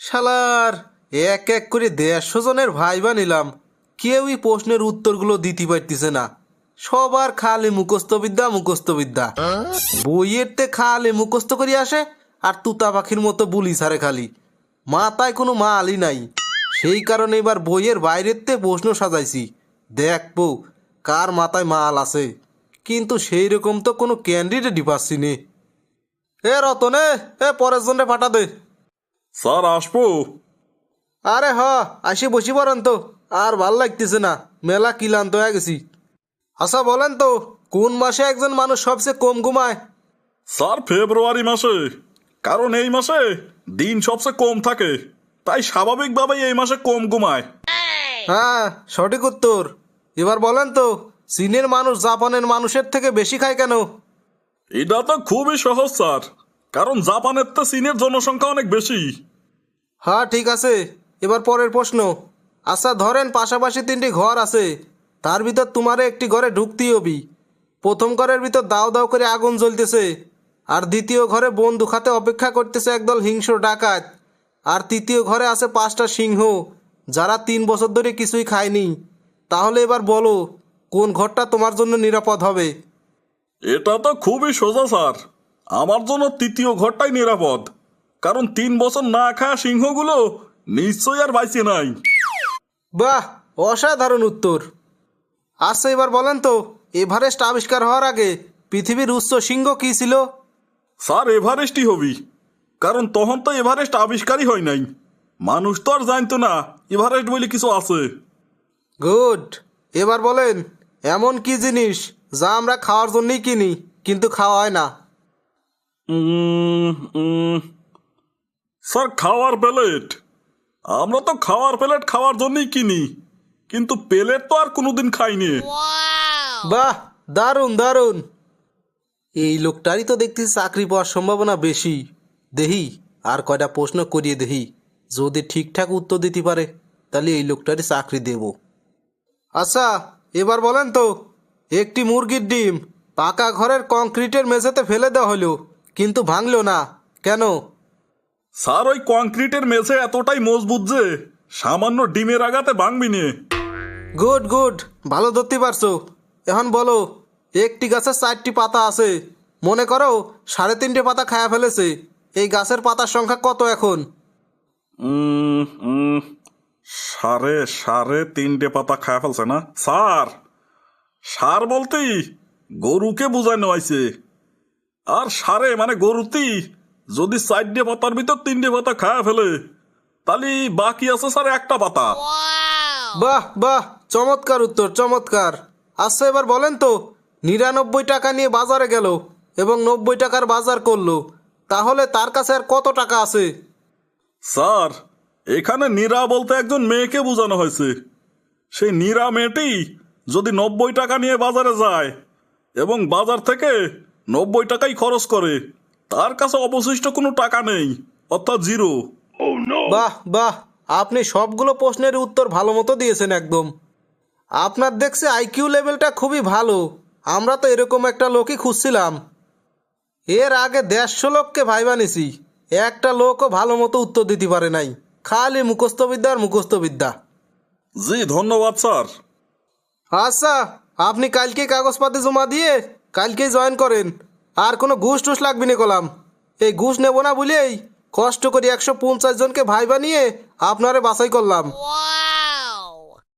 শালার, এক এক করে দেড়শো জনের ভাইবা নিলাম। কেউই প্রশ্নের উত্তরগুলো দিতে পারতেছে না। সবার খালি মুখস্থবিদ্যা মুখস্থবিদ্যা বইয়ের তে খালি মুখস্থ করি আসে, আর তুতা পাখির মতো বুলি সারে খালি। মাথায় কোনো মালই নাই। সেই কারণে এবার বইয়ের বাইরের তে প্রশ্ন সাজাইছি। দেখব কার মাথায় মাল আছে? কিন্তু সেই রকম তো কোনো ক্যান্ডিডেটই পাচ্ছি নে। এ রতনে, এ পরের জন্য ফাটা দে। স্যার আসব। আরে হ আসি বসি পড়েন তো আর ভালো লাগতেছে না মেলা কিলান্ত হয়ে গেছি। আচ্ছা বলেন তো কোন মাসে একজন মানুষ সবচেয়ে কম ঘুমায়? স্যার ফেব্রুয়ারি মাসে। কারণ এই মাসে দিন সবচেয়ে কম থাকে। তাই স্বাভাবিকভাবেই এই মাসে কম ঘুমায়। হ্যাঁ সঠিক উত্তর। এবার বলেন তো চীনের মানুষ জাপানের মানুষের থেকে বেশি খায় কেন? এটা তো খুবই সহজ স্যার। কারণ জাপানের তো চীনের জনসংখ্যা অনেক বেশি। হ্যাঁ ঠিক আছে। এবার পরের প্রশ্ন। আচ্ছা ধরেন পাশাপাশি তিনটি ঘর আছে। তার ভিতর তোমারে একটি ঘরে ঢুকতেই হবি। প্রথম ঘরের ভিতর দাও দাও করে আগুন জ্বলতেছে। আর দ্বিতীয় ঘরে বন্দুক হাতে অপেক্ষা করতেছে একদল হিংস্র ডাকাত। আর তৃতীয় ঘরে আছে পাঁচটা সিংহ, যারা তিন বছর ধরে কিছুই খায়নি। তাহলে এবার বলো, কোন ঘরটা তোমার জন্য নিরাপদ হবে? এটা তো খুবই সোজা, স্যার। আমার জন্য তৃতীয় ঘরটাই নিরাপদ। কারণ তিন বছর না খাওয়া সিংহগুলো নিশ্চয়ই আর বাইসে নাই। বাহ অসাধারণ উত্তর। আচ্ছা এবার বলেন তো এভারেস্ট আবিষ্কার হওয়ার আগে পৃথিবীর উচ্চ সিংহ কী ছিল? স্যার এভারেস্টই হবি। কারণ তখন তো এভারেস্ট আবিষ্কারই হয় নাই। মানুষ তো আর জানতো না এভারেস্ট বলে কিছু আছে। গুড এবার বলেন এমন কি জিনিস যা আমরা খাওয়ার জন্যই কিনি কিন্তু খাওয়া হয় না? উম, উম, স্যার খাওয়ার প্লেট। আমরা তো খাওয়ার প্লেট খাওয়ার জন্যই কিনি কিন্তু প্লেট তো আর কোনোদিন খাইনি। বাহ দারুণ দারুণ। এই লোকটারই তো দেখছি চাকরি পাওয়ার সম্ভাবনা বেশি। দেহি আর কয়টা প্রশ্ন করিয়ে দেহি। যদি ঠিকঠাক উত্তর দিতে পারে তাহলে এই লোকটারই চাকরি দেব। আচ্ছা এবার বলেন তো একটি মুরগির ডিম পাকা ঘরের কংক্রিটের মেঝেতে ফেলে দেওয়া হলো কিন্তু ভাঙলো না। কেন? স্যার ওই কংক্রিটের মেঝে এতটাই মজবুত যে সামান্য ডিমের আঘাতে ভাঙবি নে। Good good. ভালো ধরতে পারছ। এখন বলো একটি গাছের চারটি পাতা আছে। মনে করো সাড়ে তিনটে পাতা খায়া ফেলেছে। এই গাছের পাতার সংখ্যা কত এখন? সাড়ে সাড়ে তিনটে পাতা খায়া ফেলছে না? স্যার সার বলতেই গরুকে বোঝানো হয়েছে আর সারে মানে গরুতি যদি চারটে পাতার ভিতর তিনটে পাতা খায় ফেলে তাহলে বাকি আছে স্যার একটা পাতা। বাহ বাহ চমৎকার উত্তর চমৎকার। আচ্ছা এবার বলেন তো নিরানব্বই টাকা নিয়ে বাজারে গেল এবং নব্বই টাকার বাজার করল তাহলে তার কাছে আর কত টাকা আছে? স্যার এখানে নীরা বলতে একজন মেয়েকে বোঝানো হয়েছে। সেই নীরা মেয়েটি যদি নব্বই টাকা নিয়ে বাজারে যায় এবং বাজার থেকে নব্বই টাকাই খরচ করে তার কাছে অবশিষ্ট কোনো টাকা নেই অর্থাৎ জিরো। বাহ বাহ আপনি সবগুলো প্রশ্নের উত্তর ভালো মতো দিয়েছেন একদম। আপনার দেখছি আইকিউ লেভেলটা খুবই ভালো আমরা তো এরকম একটা লোকই খুঁজছিলাম। এর আগে দেড়শো লোককে ভাই বানিয়েছি একটা লোকও ভালো মতো উত্তর দিতে পারে নাই খালি মুখস্থবিদ্যা আর মুখস্থবিদ্যা জি ধন্যবাদ স্যার। আচ্ছা আপনি কালকে কাগজপাতি জমা দিয়ে কালকেই জয়েন করেন। আর কোনো ঘুষ টুস লাগবি না কলাম। এই ঘুষ নেব না বলেই কষ্ট করে একশো পঞ্চাশ জনকে ভাই বানিয়ে আপনারে বাছাই করলাম।